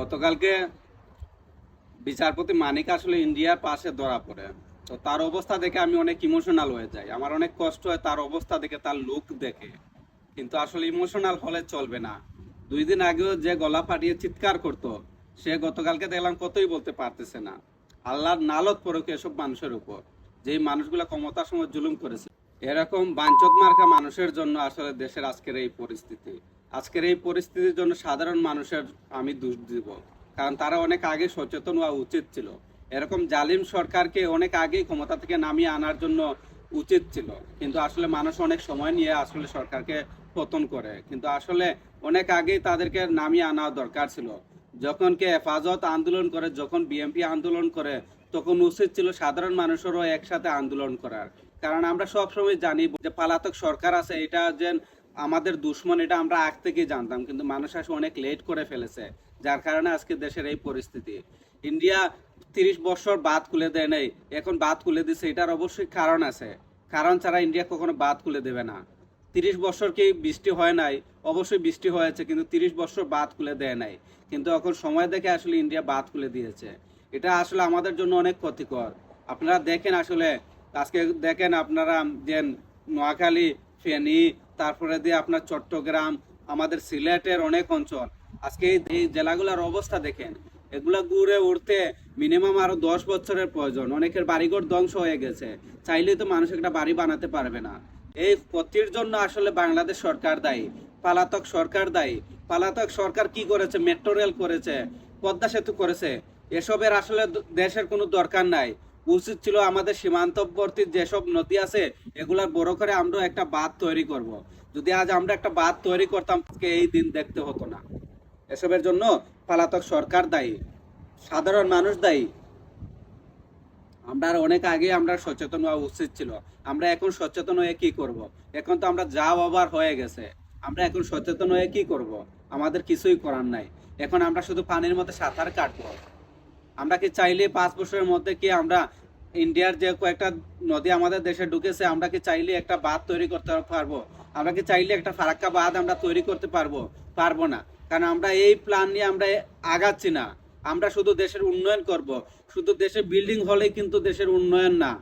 গতকালকে বিচারপতি মানিক আসলে ইন্ডিয়ার পাশে ধরা পড়ে। তো তার অবস্থা দেখে আমি অনেক ইমোশনাল হয়ে যাই। আমার অনেক কষ্ট হয় তার অবস্থা দেখে, তার লুক দেখে। কিন্তু আসলে ইমোশনাল হলে চলবে না। দুই দিন আগেও যে গলা ফাটিয়ে চিৎকার করতো, সে গতকালকে দেখলাম কতই বলতে পারতেছে না। আল্লাহর নালত পড়ুক এসব মানুষের উপর। যেই মানুষগুলো ক্ষমতার সময় জুলুম করেছে। এরকম বাঞ্চত মার্কা মানুষের জন্য আসলে দেশের আজকের এই পরিস্থিতি। আজকের এই পরিস্থিতির জন্য সাধারণ মানুষের আমি দোষ দিব। কারণ তারা অনেক আগে সচেতন হওয়া উচিত ছিল। এরকম জালিম সরকারকে অনেক আগেই ক্ষমতা থেকে নামিয়ে আনার জন্য উচিত ছিল। কিন্তু আসলে মানুষ অনেক সময় নিয়ে আসলে সরকারকে পতন করে। কিন্তু আসলে অনেক আগেই তাদেরকে নামিয়ে আনা দরকার ছিল। যখন কে হেফাজত আন্দোলন করে, যখন বিএনপি আন্দোলন করে, তখন উচিত ছিল সাধারণ মানুষেরও একসাথে আন্দোলন করার। কারণ আমরা সব সময় জানি যে পালাতক সরকার আছে, এটা যে আমাদের দুশ্মন এটা আমরা আগ থেকেই জানতাম, কিন্তু মানুষ আসে অনেক লেট করে ফেলেছে, যার কারণে আজকে দেশের এই পরিস্থিতি। ইন্ডিয়া তিরিশ বছর বাদ খুলে দেয় নাই, এখন বাদ খুলে দিছে, এটার অবশ্যই কারণ আছে। কারণ ছাড়া ইন্ডিয়া কখনো বাদ খুলে দেবে না। তিরিশ বছর কি বৃষ্টি হয় নাই? অবশ্যই বৃষ্টি হয়েছে, কিন্তু তিরিশ বছর বাদ খুলে দেয় নাই। কিন্তু এখন সময় দেখে আসলে ইন্ডিয়া বাদ খুলে দিয়েছে। এটা আসলে আমাদের জন্য অনেক ক্ষতিকর। আপনারা দেখেন আসলে, আজকে দেখেন আপনারা যে নোয়াখালী, ফেনী তারপরে দিয়ে আপনার চট্টগ্রাম, আমাদের সিলেটের অনেক অঞ্চল। আজকে এই- জেলাগুলোর অবস্থা দেখেন, এগুলা ঘুরে উঠতে মিনিমাম আরও দশ বছরের প্রয়োজন। অনেকের বাড়িঘর ধ্বংস হয়ে গেছে। চাইলেই তো মানুষ একটা বাড়ি বানাতে পারবে না। এই ক্ষতির জন্য আসলে বাংলাদেশ সরকার দায়ী, পালাতক সরকার দায়ী। পালাতক সরকার কি করেছে? মেট্রো রেল করেছে, পদ্মা সেতু করেছে। এসবের আসলে দেশের কোনো দরকার নাই। উচিত ছিল আমাদের সীমান্তবর্তী যেসব নদী আছে, এগুলার বড় করে আমরা একটা বাঁধ তৈরি করব। যদি আজ আমরা একটা বাঁধ তৈরি করতাম এই দিন দেখতে হতো না এসবের জন্য পালাতক সরকার দায়ী, সাধারণ মানুষ দায়ী আমরা অনেক আগে আমরা সচেতন হওয়া উচিত ছিল আমরা এখন সচেতন হয়ে কি করব। এখন তো আমরা যা আবার হয়ে গেছে, আমরা এখন সচেতন হয়ে কি করব। আমাদের কিছুই করার নাই এখন আমরা শুধু পানির মধ্যে সাঁতার কাটবো আমরা কি চাইলে পাঁচ বছরের মধ্যে কি আমরা ইন্ডিয়ার যে কয়েকটা নদী আমাদের দেশে ঢুকেছে, আমরা কি চাইলে একটা বাঁধ তৈরি করতে পারব? আমরা কি চাইলে একটা ফারাক্কা বাঁধ আমরা তৈরি করতে পারব? পারব না। কারণ আমরা এই প্ল্যান নিয়ে আমরা আগাচ্ছি না। আমরা শুধু দেশের উন্নয়ন করব। শুধু দেশের বিল্ডিং হলেই কিন্তু দেশের উন্নয়ন না।